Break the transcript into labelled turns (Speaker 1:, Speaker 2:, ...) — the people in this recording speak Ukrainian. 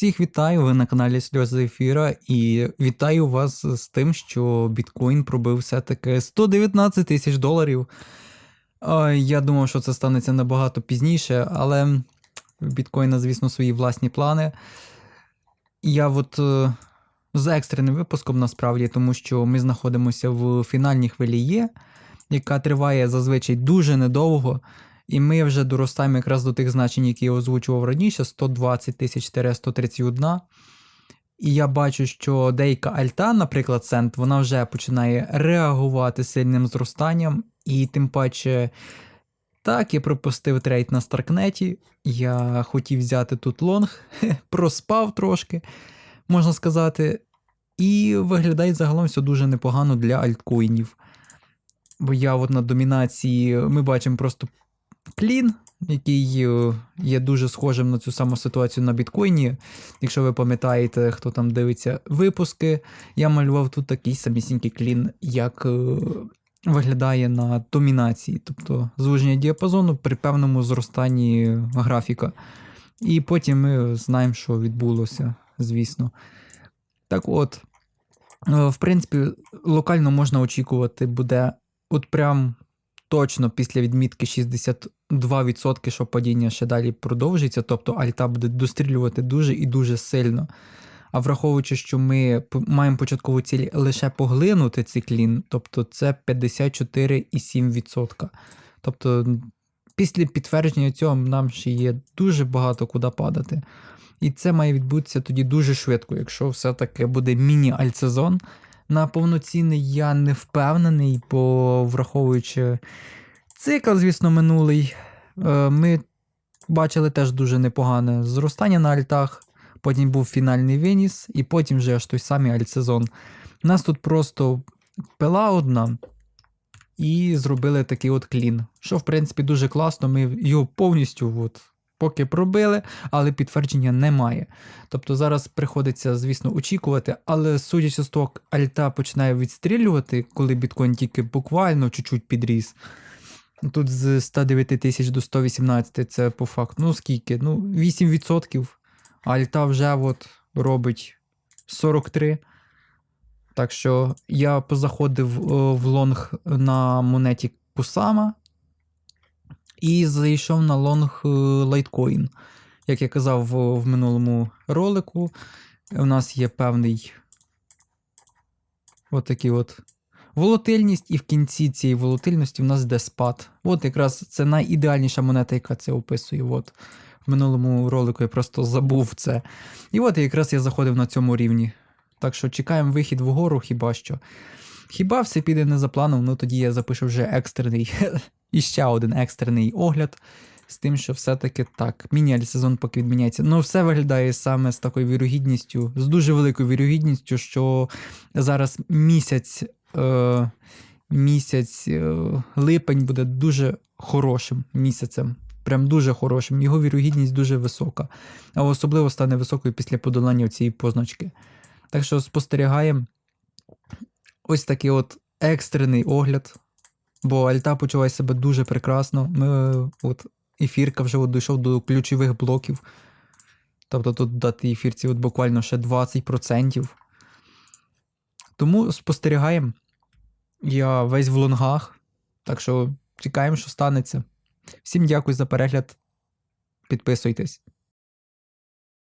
Speaker 1: Всіх вітаю, ви на каналі Сльози Ефіра, і вітаю вас з тим, що біткоін пробив все-таки 119 тисяч доларів. Я думав, що це станеться набагато пізніше, але в біткоїна, звісно, свої власні плани. Я от е, з екстреним випуском насправді, тому що ми знаходимося в фінальній хвилі Є, яка триває зазвичай дуже недовго. І ми вже доростаємо якраз до тих значень, які я озвучував раніше: 120 тисяч 131. І я бачу, що деяка альта, наприклад, цент, вона вже починає реагувати сильним зростанням, і тим паче. Так, я пропустив трейд на Старкнеті. Я хотів взяти тут лонг, проспав трошки, можна сказати. І виглядає загалом все дуже непогано для альткоїнів. Бо я от на домінації ми бачимо просто клін, який е, є дуже схожим на цю саму ситуацію на біткоїні. Якщо ви пам'ятаєте, хто там дивиться випуски, я малював тут такий самісінький клін, як е, виглядає на домінації, тобто звуження діапазону при певному зростанні графіка. І потім ми знаємо, що відбулося, звісно. Так от, е, в принципі, локально можна очікувати буде от прям точно після відмітки 62%, що падіння ще далі продовжиться, тобто альта буде дострілювати дуже і дуже сильно. А враховуючи, що ми маємо початкову ціль лише поглинути цей клін, тобто це 54,7%. Тобто після підтвердження цього нам ще є дуже багато куди падати. І це має відбутися тоді дуже швидко, якщо все-таки буде міні-альтсезон. На повноцінний я не впевнений, бо враховуючи цикл, звісно, минулий, е, ми бачили теж дуже непогане зростання на альтах. Потім був фінальний виніс, і потім вже аж той самий альтсезон. У нас тут просто пила одна, і зробили такий от клін. Що, в принципі, дуже класно. Ми його повністю от, поки пробили, але підтвердження немає. Тобто зараз приходиться, звісно, очікувати, але судячи з того, альта починає відстрілювати, коли біткоін тільки буквально чуть-чуть підріс. Тут з 109 тисяч до 118 це по факту. Ну скільки? Ну, 8%. А альта вже от робить 43. Так що я позаходив е, в лонг на монеті Кусама і зайшов на лонг е, лайткоін. Як я казав в, в минулому ролику, у нас є певний от такий от волатильність, і в кінці цієї волатильності в нас йде спад. От якраз це найідеальніша монета, яка це описує. От. В минулому ролику я просто забув це. І от якраз я заходив на цьому рівні. Так що чекаємо вихід вгору, хіба що. Хіба все піде не за планом, ну тоді я запишу вже екстрений, і ще один екстрений огляд. З тим, що все-таки так, міні-альсезон поки відміняється. Ну, все виглядає саме з такою вірогідністю, з дуже великою вірогідністю, що зараз місяць, е, місяць е, липень буде дуже хорошим місяцем. Прям дуже хорошим. Його вірогідність дуже висока. А особливо стане високою після подолання цієї позначки. Так що спостерігаємо ось такий от екстрений огляд. Бо Альта почуває себе дуже прекрасно. Ми от ефірка вже от дійшов до ключових блоків. Тобто тут дати ефірці от буквально ще 20%. Тому спостерігаємо. Я весь в лонгах. Так що чекаємо, що станеться. Всім дякую за перегляд. Підписуйтесь.